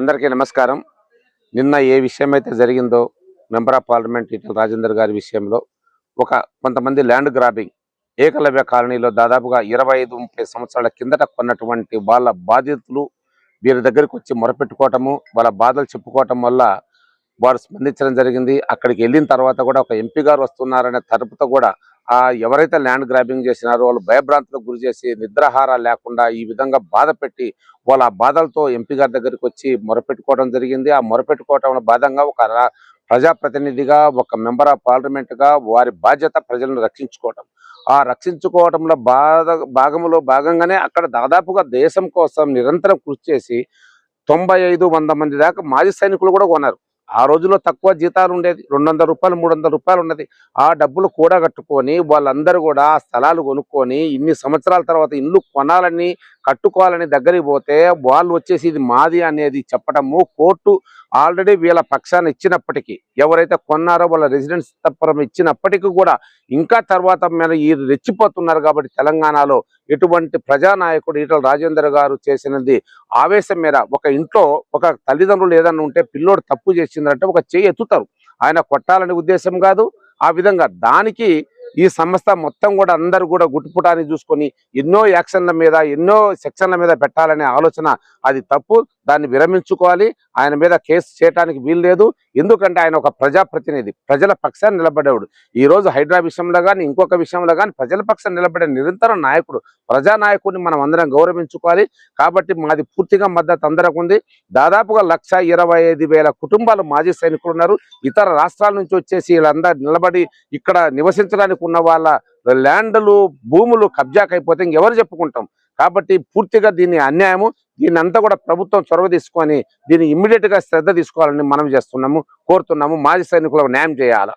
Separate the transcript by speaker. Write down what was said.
Speaker 1: అందరికీ నమస్కారం. నిన్న ఏ విషయం అయితే జరిగిందో member of parliament Eatala Rajender గారి విషయంలో ఒక కొంతమంది ల్యాండ్ గ్రాబింగ్ ఏకలవ్య కాలనీలో దాదాపుగా ఇరవై ఐదు ముప్పై సంవత్సరాల కిందట కొన్నటువంటి వాళ్ళ బాధితులు వీరి దగ్గరికి వచ్చి మొరపెట్టుకోవటము వాళ్ళ బాధలు చెప్పుకోవటం వల్ల వారు స్పందించడం జరిగింది. అక్కడికి వెళ్ళిన తర్వాత కూడా ఒక ఎంపీ గారు వస్తున్నారనే తరపుతో కూడా ఎవరైతే ల్యాండ్ గ్రాబింగ్ చేసినారో వాళ్ళు భయభ్రాంతులకు గురి చేసి నిద్రాహార లేకుండా ఈ విధంగా బాధ పెట్టి వాళ్ళ ఆ బాధలతో ఎంపీ గారి దగ్గరికి వచ్చి మొరపెట్టుకోవడం జరిగింది. ఆ మొరపెట్టుకోవడం బాధంగా ఒక ప్రజాప్రతినిధిగా ఒక మెంబర్ ఆఫ్ పార్లమెంట్గా వారి బాధ్యత ప్రజలను రక్షించుకోవటం. ఆ రక్షించుకోవడంలో బాధ భాగంలో భాగంగానే అక్కడ దాదాపుగా దేశం కోసం నిరంతరం కృషి చేసి తొంభై ఐదు వంద మంది దాకా మాజీ సైనికులు కూడా కొన్నారు. ఆ రోజుల్లో తక్కువ జీతాలు ఉండేది. రెండు వందల రూపాయలు మూడు వందల రూపాయలు ఉన్నది. ఆ డబ్బులు కూడా కట్టుకొని వాళ్ళందరూ కూడా స్థలాలు కొనుక్కొని ఇన్ని సంవత్సరాల తర్వాత ఇల్లు కొనాలని కట్టుకోవాలని దగ్గరికి పోతే వాళ్ళు వచ్చేసి ఇది మాది అనేది చెప్పడము కోర్టు ఆల్రెడీ వీళ్ళ పక్షాన్ని ఇచ్చినప్పటికీ ఎవరైతే కొన్నారో వాళ్ళ రెసిడెన్స్ తప్పరం ఇచ్చినప్పటికీ కూడా ఇంకా తర్వాత మీద ఈ రెచ్చిపోతున్నారు కాబట్టి తెలంగాణలో ఎటువంటి ప్రజానాయకుడు ఈటల రాజేందర్ గారు చేసినది ఆవేశం మీద ఒక ఇంట్లో ఒక తల్లిదండ్రులు ఏదన్నా ఉంటే పిల్లోడు తప్పు చేసిందంటే ఒక చేయి ఎత్తుతారు. ఆయన కొట్టాలనే ఉద్దేశం కాదు. ఆ విధంగా దానికి ఈ సంస్థ మొత్తం కూడా అందరూ కూడా గుట్టుపుటాన్ని చూసుకొని ఎన్నో యాక్షన్ల మీద ఎన్నో సెక్షన్ల మీద పెట్టాలనే ఆలోచన. అది తప్పు. దాన్ని విరమించుకోవాలి. ఆయన మీద కేసు చేయడానికి వీలు లేదు ఎందుకంటే ఆయన ఒక ప్రజాప్రతినిధి ప్రజల పక్షాన్ని నిలబడేవాడు. ఈ రోజు హైడ్రా విషయంలో కానీ ఇంకొక విషయంలో కానీ ప్రజల పక్షాన్ని నిలబడే నిరంతరం నాయకుడు ప్రజానాయకుడిని మనం అందరం గౌరవించుకోవాలి. కాబట్టి మాది పూర్తిగా మద్దతు అందరకు ఉంది. దాదాపుగా లక్ష ఇరవై ఐదు వేల కుటుంబాలు మాజీ సైనికులు ఉన్నారు. ఇతర రాష్ట్రాల నుంచి వచ్చేసి వీళ్ళందరూ నిలబడి ఇక్కడ నివసించడానికి ఉన్న వాళ్ళ ల్యాండ్లు భూములు కబ్జాకైపోతే ఇంకెవరు చెప్పుకుంటాం. కాబట్టి పూర్తిగా దీన్ని అన్యాయము. దీన్నంతా కూడా ప్రభుత్వం చొరవ తీసుకొని దీన్ని ఇమ్మీడియట్గా శ్రద్ధ తీసుకోవాలని మనం చేస్తున్నాము కోరుతున్నాము. మాజీ సైనికులకు న్యాయం చేయాలి?